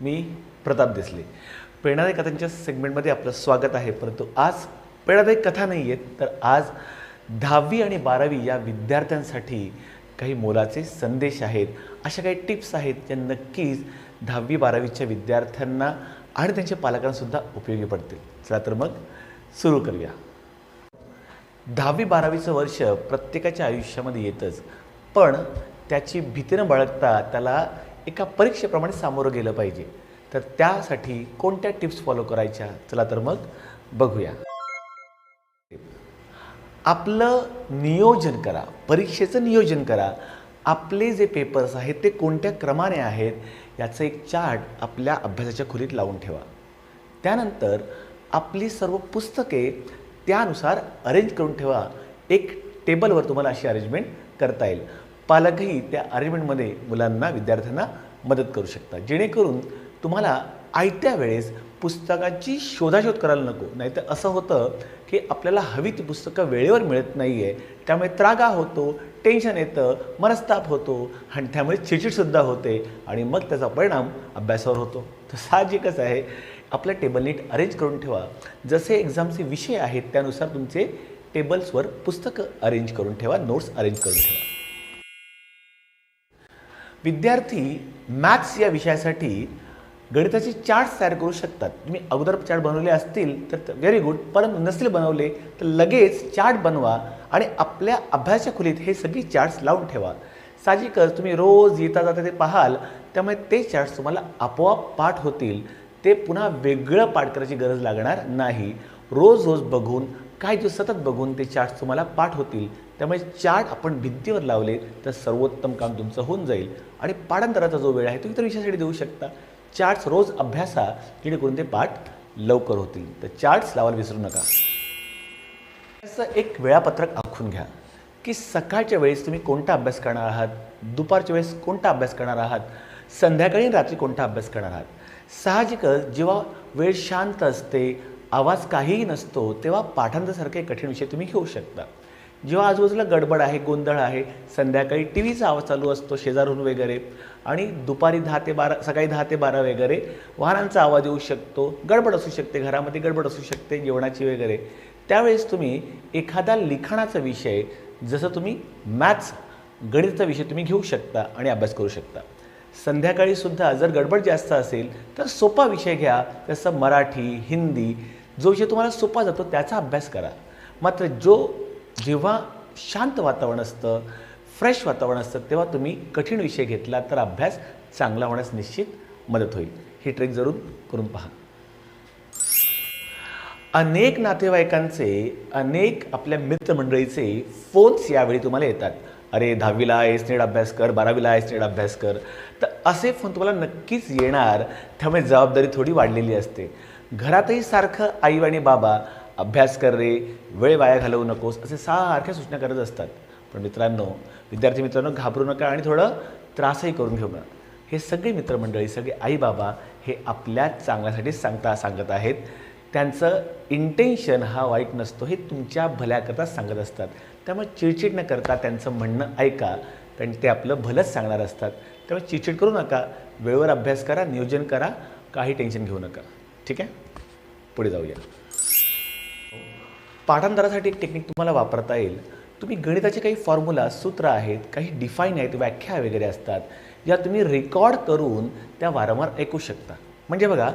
मी प्रताप देसले. प्रेरणादायी कथांच्या सेगमेंटमध्ये आपलं स्वागत आहे. परंतु आज प्रेरणादायी कथा नाही आहेत तर आज दहावी आणि बारावी या विद्यार्थ्यांसाठी काही मोलाचे संदेश आहेत. अशा काही टिप्स आहेत ज्या नक्कीच दहावी बारावीच्या विद्यार्थ्यांना आणि त्यांच्या पालकांनासुद्धा उपयोगी पडतील. चला तर मग सुरू करूया. दहावी बारावीचं वर्ष प्रत्येकाच्या आयुष्यामध्ये येतच पण त्याची भीती न बाळगता त्याला एका परीक्षेप्रमाणे सामोरं गेलं पाहिजे. तर त्यासाठी कोणत्या टिप्स फॉलो करायच्या? चला तर मग बघूया. आपलं नियोजन करा परीक्षेचं नियोजन करा. आपले जे पेपर्स आहेत ते कोणत्या क्रमाने आहेत याचं एक चार्ट आपल्या अभ्यासाच्या खोलीत लावून ठेवा. त्यानंतर आपली सर्व पुस्तके त्यानुसार अरेंज करून ठेवा. एक टेबलवर तुम्हाला अशी अरेंजमेंट करता येईल. पालकही त्या अरेंजमेंटमध्ये मुलांना विद्यार्थ्यांना मदत करू शकतात. जेणेकरून तुम्हाला आयत्या वेळेस पुस्तकाची शोधाशोध करायला नको. नाहीतर असं होतं की आपल्याला हवी ती पुस्तकं वेळेवर मिळत नाही आहे त्यामुळे त्रागा होतो टेन्शन येतं मनस्ताप होतो आणि त्यामुळे चिडचिडसुद्धा होते आणि मग त्याचा परिणाम अभ्यासावर होतो. तर साहजिकच आहे. आपलं टेबल नीट अरेंज करून ठेवा. जसे एक्झामचे विषय आहेत त्यानुसार तुमचे टेबल्सवर पुस्तकं अरेंज करून ठेवा नोट्स अरेंज करून ठेवा. विद्यार्थी मॅथ्स या विषयासाठी गणिताचे चार्ट्स तयार करू शकतात. तुम्ही अगोदर चार्ट बनवले असतील तर व्हेरी गुड परंतु नसतील बनवले तर लगेच चार्ट बनवा आणि आपल्या अभ्यासाच्या खोलीत हे सगळी चार्ट्स लावून ठेवा. साहजिकच तुम्ही रोज येता जाता ते पाहाल त्यामुळे ते चार्ट्स तुम्हाला आपोआप पाठ होतील. ते पुन्हा वेगळं पाठ करायची गरज लागणार नाही. रोज रोज बघून काही दिवस सतत बघून ते चार्ट्स तुम्हाला पाठ होतील. त्यामुळे चार्ट आपण भिंतीवर लावले तर सर्वोत्तम काम तुमचं होऊन जाईल. आणि पाठांतराचा जो वेळ आहे तो इतर विषयासाठी देऊ शकता. चार्ट्स रोज अभ्यासा जेणेकरून ते पाठ लवकर होतील. तर चार्ट्स लावायला विसरू नका. असं एक वेळापत्रक आखून घ्या की सकाळच्या वेळेस तुम्ही कोणता अभ्यास करणार आहात? दुपारच्या वेळेस कोणता अभ्यास करणार आहात? संध्याकाळी रात्री कोणता अभ्यास करणार आहात? साहजिकच जेव्हा वेळ शांत असते आवाज काहीही नसतो तेव्हा पाठांतरसारखे कठीण विषय तुम्ही घेऊ शकता. जेव्हा आजूबाजूला गडबड आहे गोंधळ आहे संध्याकाळी टी व्हीचा आवाज चालू असतो शेजारून वगैरे आणि दुपारी दहा ते बारा सकाळी दहा ते बारा वगैरे वाहनांचा आवाज येऊ शकतो गडबड असू शकते घरामध्ये गडबड असू शकते जेवणाची वगैरे. त्यावेळेस तुम्ही एखादा लिखाणाचा विषय जसं तुम्ही मॅथ्स गणिताचा विषय तुम्ही घेऊ शकता आणि अभ्यास करू शकता. संध्याकाळीसुद्धा जर गडबड जास्त असेल तर सोपा विषय घ्या जसं मराठी हिंदी जो विषय तुम्हाला सोपा जातो त्याचा अभ्यास करा. मात्र जो जेव्हा शांत वातावरण असतं फ्रेश वातावरण असतं तेव्हा तुम्ही कठीण विषय घेतला तर अभ्यास चांगला होण्यास निश्चित मदत होईल. ही ट्रेक जरूर करून पहा. अनेक नातेवाईकांचे अनेक आपल्या मित्रमंडळीचे फोन्स यावेळी तुम्हाला येतात. अरे दहावीला आहेस नीट अभ्यास कर बारावीला आहेस नीट अभ्यास कर. तर असे फोन तुम्हाला नक्कीच येणार त्यामुळे जबाबदारी थोडी वाढलेली असते. घरातही सारखं आई आणि बाबा अभ्यास कर रे वेळ वाया घालवू नकोस असे सारख्या सूचना करत असतात. पण मित्रांनो विद्यार्थी मित्रांनो घाबरू नका आणि थोडं त्रासही करून घेऊ नका. हे सगळे मित्रमंडळी सगळे आई बाबा हे आपल्या चांगल्यासाठीच सांगता सांगत आहेत. त्यांचं इंटेन्शन हा वाईट नसतो हे तुमच्या भल्याकरता सांगत असतात. त्यामुळे चिडचिड न करता त्यांचं म्हणणं ऐका कारण ते आपलं भलंच सांगणार असतात. त्यामुळे चिडचिड करू नका वेळेवर अभ्यास करा नियोजन करा काही टेन्शन घेऊ नका. ठीक आहे? पुढे जाऊया. पाठांतरासाठी एक टेक्निक तुम्हाला वापरता येईल. तुम्ही गणिताचे काही फॉर्म्युला सूत्र आहेत काही डिफाईन आहेत व्याख्या वगैरे असतात. या तुम्ही रेकॉर्ड करून त्या वारंवार ऐकू शकता. म्हणजे बघा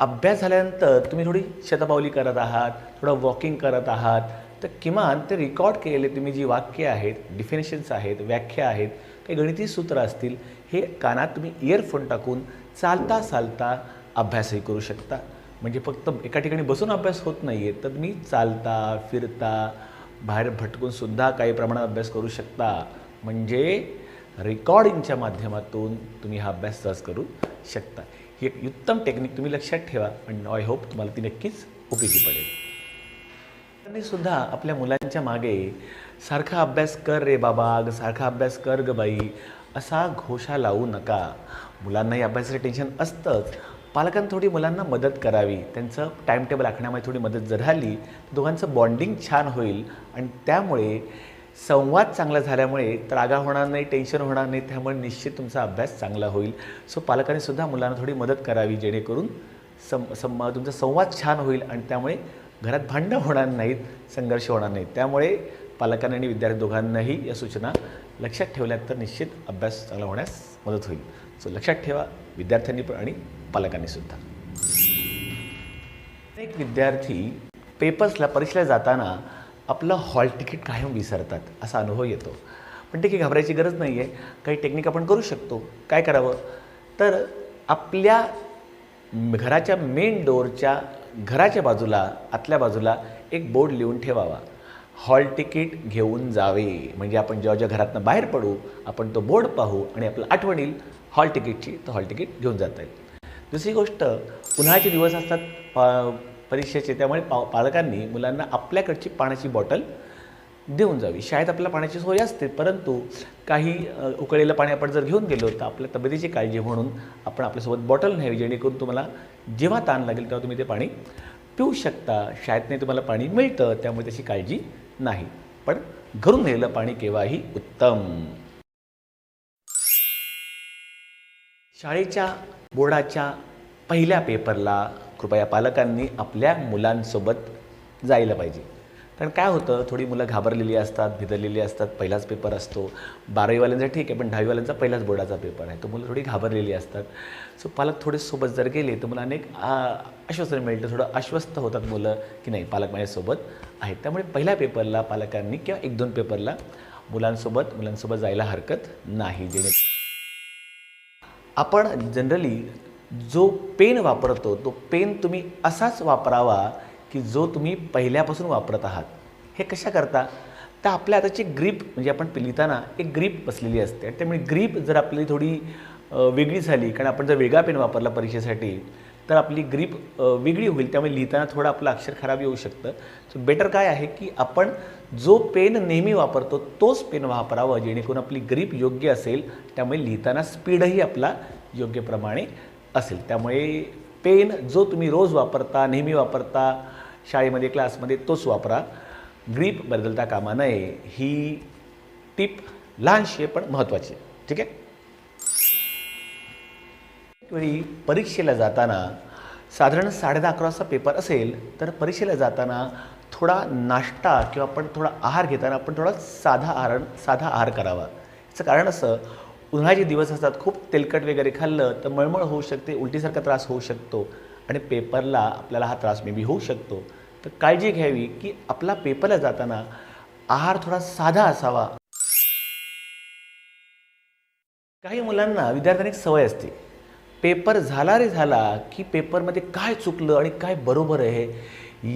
अभ्यास झाल्यानंतर तुम्ही थोडी शतपावली करत आहात थोडं वॉकिंग करत आहात तर किमान ते रेकॉर्ड केलेले तुम्ही जी वाक्य आहेत डिफिनेशन्स आहेत व्याख्या आहेत काही गणिती सूत्र असतील हे कानात तुम्ही इयरफोन टाकून चालता चालता अभ्यासही करू शकता. म्हणजे फक्त एका ठिकाणी बसून अभ्यास होत नाही आहे तर तुम्ही चालता फिरता बाहेर भटकून सुद्धा काही प्रमाणात अभ्यास करू शकता. म्हणजे रेकॉर्डिंगच्या माध्यमातून तुम्ही हा अभ्यास सहज करू शकता. ही एक उत्तम टेक्निक तुम्ही लक्षात ठेवा आणि आय होप तुम्हाला ती नक्कीच उपयोगी पडेल. त्यांनी सुद्धा आपल्या मुलांच्या मागे सारखा अभ्यास कर रे बाबा सारखा अभ्यास कर ग बाई असा घोषा लावू नका. मुलांनाही अभ्यासाचं टेन्शन असतंच पालकांनी थोडी मुलांना मदत करावी त्यांचं टाईमटेबल आखण्यामध्ये थोडी मदत जर झाली तर दोघांचं बॉन्डिंग छान होईल. आणि त्यामुळे संवाद चांगला झाल्यामुळे त्रागा होणार नाही टेन्शन होणार नाही त्यामुळे निश्चित तुमचा अभ्यास चांगला होईल. सो पालकांनी सुद्धा मुलांना थोडी मदत करावी जेणेकरून सम सं तुमचा संवाद छान होईल आणि त्यामुळे घरात भांडणं होणार नाहीत संघर्ष होणार नाहीत. त्यामुळे पालकांनी आणि विद्यार्थी दोघांनाही या सूचना लक्षात ठेवल्यात तर निश्चित अभ्यास चांगला होण्यास मदत होईल. सो लक्षात ठेवा विद्यार्थ्यांनी पण आणि पालकांनी सुद्धा अनेक विद्यार्थी पेपर्सला परीक्षेला जाताना आपलं हॉल तिकीट कायम विसरतात असा अनुभव येतो. पण ठीक आहे घाबरायची गरज नाही आहे काही टेक्निक आपण करू शकतो. काय करावं? तर आपल्या घराच्या मेन डोअरच्या घराच्या बाजूला आतल्या बाजूला एक बोर्ड लिहून ठेवावा. हॉल तिकीट घेऊन जावे. म्हणजे आपण जेव्हा जेव्हा घरातनं बाहेर पडू आपण तो बोर्ड पाहू आणि आपलं आठवण येईल हॉल तिकीटची तर हॉल तिकीट घेऊन जाता येईल. दुसरी गोष्ट उन्हाळ्याचे दिवस असतात पा परीक्षेचे त्यामुळे पा पालकांनी मुलांना आपल्याकडची पाण्याची बॉटल देऊन जावी. शाळेत आपल्याला पाण्याची सोय असते परंतु काही उकळलेलं पाणी आपण जर घेऊन गेलो तर आपल्या तब्येतीची काळजी म्हणून आपण आपल्यासोबत बॉटल न्यावी जेणेकरून तुम्हाला जेव्हा ताण लागेल तेव्हा तुम्ही ते पाणी पिऊ शकता. शाळेतने तुम्हाला पाणी मिळतं त्यामुळे त्याची काळजी नाही. पण घरून नेलेलं पाणी केव्हाही उत्तम. शाळेच्या बोर्डाच्या पहिल्या पेपरला कृपया पालकांनी आपल्या मुलांसोबत जायला पाहिजे. कारण काय होतं थोडी मुलं घाबरलेली असतात भिदरलेली असतात पहिलाच पेपर असतो. बारावीवाल्यांचा ठीक आहे पण दहावीवाल्यांचा पहिलाच बोर्डाचा पेपर आहे. तो मुलं थोडी घाबरलेली असतात. सो पालक थोडे सोबत जर गेले तर मुलांना एक आश्वासन मिळतं थोडं आश्वस्त होतात मुलं की नाही पालक माझ्यासोबत आहेत. त्यामुळे पहिल्या पेपरला पालकांनी किंवा एक दोन पेपरला मुलांसोबत मुलांसोबत जायला हरकत नाही. जेणे आपण जनरली जो पेन वापरतो तो पेन तुम्ही असाच वापरावा की जो तुम्ही पहिल्यापासून वापरत आहात. हे कशा करता? तर आपल्या हाताची ग्रीप म्हणजे आपण लिहिताना एक ग्रीप बसलेली असते. आणि त्यामुळे ग्रीप जर आपली थोडी वेगळी झाली कारण आपण जर वेगळा पेन वापरला परीक्षेसाठी तर आपली ग्रीप वेगळी होईल. त्यामुळे लिहिताना थोडं आपलं अक्षर खराब येऊ शकतं. सो बेटर काय आहे की आपण जो पेन नेहमी वापरतो तोच पेन वापरावं जेणेकरून आपली ग्रीप योग्य असेल. त्यामुळे लिहिताना स्पीडही आपला योग्य प्रमाणे असेल. त्यामुळे पेन जो तुम्ही रोज वापरता नेहमी वापरता शाळेमध्ये क्लासमध्ये तोच वापरा. ग्रीप बदलता कामा नये. ही टिप लहानशी पण महत्त्वाची आहे. ठीक आहे? वेळी परीक्षेला जाताना साधारण साडे दहा अकरा वाजता पेपर असेल तर परीक्षेला जाताना थोडा नाश्ता किंवा आपण थोडा आहार घेताना आपण थोडा साधा आहार साधा आहार करावा. याचं कारण असं उन्हाळ्याचे दिवस असतात खूप तेलकट वगैरे खाल्लं तर मळमळ होऊ शकते उलटीसारखा त्रास होऊ शकतो आणि पेपरला आपल्याला हा त्रास मे बी होऊ शकतो. तर काळजी घ्यावी की आपला पेपरला जाताना आहार थोडा साधा असावा. काही मुलांना विद्यार्थ्यांना एक सवय असते. पेपर झाला रे झाला की पेपरमध्ये काय चुकलं आणि काय बरोबर आहे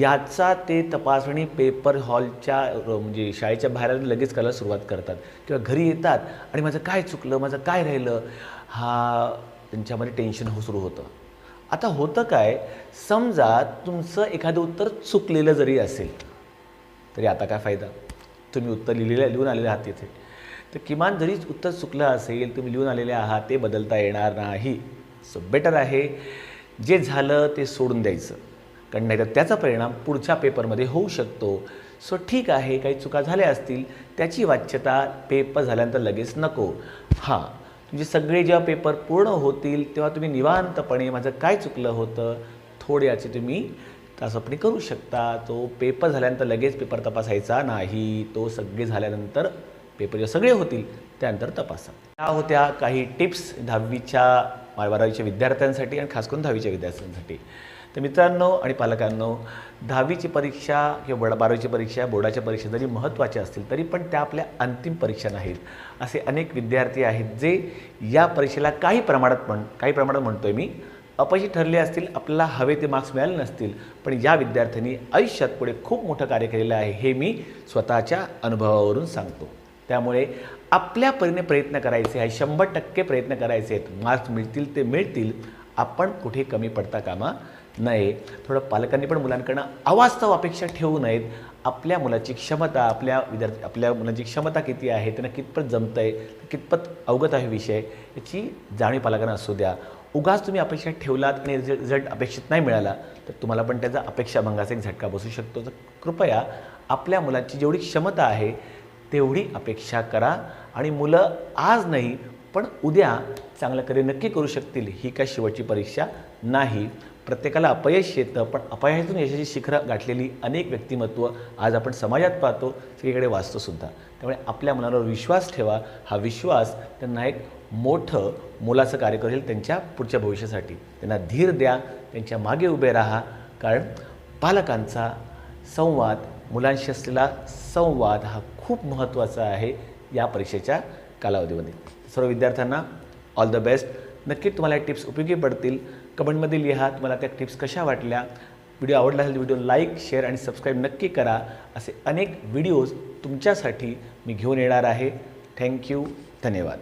याचा ते तपासणी पेपर हॉलच्या म्हणजे शाळेच्या बाहेर लगेच करायला सुरुवात करतात. किंवा घरी येतात आणि माझं काय चुकलं माझं काय राहिलं हा त्यांच्यामध्ये टेन्शन हो सुरू होतं. आता होतं काय समजा तुमचं एखादं उत्तर चुकलेलं जरी असेल तरी आता काय फायदा? तुम्ही उत्तर लिहिलेलं लिहून आलेले आहात तिथे. तर किमान जरी उत्तर चुकलं असेल तुम्ही लिहून आलेले आहात ते बदलता येणार नाही. सो बेटर आहे जे झालं ते सोडून द्यायचं. कारण नाही तर त्याचा परिणाम पुढच्या पेपरमध्ये होऊ शकतो. सो ठीक आहे काही चुका झाल्या असतील त्याची वाच्यता पेपर झाल्यानंतर लगेच नको. हां तुमचे सगळे जेव्हा पेपर पूर्ण होतील तेव्हा तुम्ही निवांतपणे माझं काय चुकलं होतं थोड्याचे तुम्ही तासापणी करू शकता. तो पेपर झाल्यानंतर लगेच पेपर तपासायचा नाही तो सगळे झाल्यानंतर पेपर जेव्हा सगळे होतील त्यानंतर तपासा. त्या होत्या काही टिप्स दहावीच्या बारावीच्या विद्यार्थ्यांसाठी आणि खास करून दहावीच्या विद्यार्थ्यांसाठी. तर मित्रांनो आणि पालकांनो दहावीची परीक्षा किंवा बोर्डा बारावीची परीक्षा बोर्डाच्या परीक्षा जरी महत्त्वाच्या असतील तरी पण त्या आपल्या अंतिम परीक्षा नाहीत. असे अनेक विद्यार्थी आहेत जे या परीक्षेला काही प्रमाणात म्हण काही प्रमाणात म्हणतो आहे मी अपयशी ठरले असतील आपल्याला हवे ते मार्क्स मिळाले नसतील पण या विद्यार्थ्यांनी आयुष्यात पुढे खूप मोठं कार्य केलेलं आहे हे मी स्वतःच्या अनुभवावरून सांगतो. त्यामुळे आपल्या परीने प्रयत्न करायचे आहे शंभर टक्के प्रयत्न करायचे आहेत. मार्क्स मिळतील ते मिळतील. आपण कुठे कमी पडता कामा नये. थोडं पालकांनी पण मुलांकडनं अवास्तव अपेक्षा ठेवू नयेत. आपल्या मुलाची क्षमता आपल्या विद्यार्थी आपल्या मुलाची क्षमता किती आहे त्यांना कितपत जमतं आहे कितपत अवगत आहे विषय याची जाणीव पालकांना असू द्या. उगाच तुम्ही अपेक्षा ठेवलात आणि रिझल्ट अपेक्षित नाही मिळाला तर तुम्हाला पण त्याचा अपेक्षाभंगाचा एक झटका बसू शकतो. तर कृपया आपल्या मुलाची जेवढी क्षमता आहे तेवढी अपेक्षा करा. आणि मुलं आज नाही पण उद्या चांगलं कार्य नक्की करू शकतील. ही काय शेवटची परीक्षा नाही. प्रत्येकाला अपयश येतं पण अपयशातून यशाची शिखरं गाठलेली अनेक व्यक्तिमत्व आज आपण समाजात पाहतो. सगळीकडे वाचतोसुद्धा त्यामुळे आपल्या मनावर विश्वास ठेवा. हा विश्वास त्यांना एक मोठं मोलाचं कार्य करेल त्यांच्या पुढच्या भविष्यासाठी. त्यांना धीर द्या त्यांच्या मागे उभे राहा. कारण पालकांचा संवाद मुलांशी असलेला संवाद हा खूप महत्त्वाचा आहे या परीक्षेच्या कालावधीमध्ये. सर्व विद्यार्थ्यांना ऑल द बेस्ट नक्की तुम्हाला या टिप्स उपयोगी पडतील. कमेंटमध्ये लिहा तुम्हाला त्या टिप्स कशा वाटल्या. व्हिडिओ आवडला असेल व्हिडिओ लाईक शेअर आणि सबस्क्राईब नक्की करा. असे अनेक व्हिडिओज तुमच्यासाठी मी घेऊन येणार आहे. थँक्यू धन्यवाद.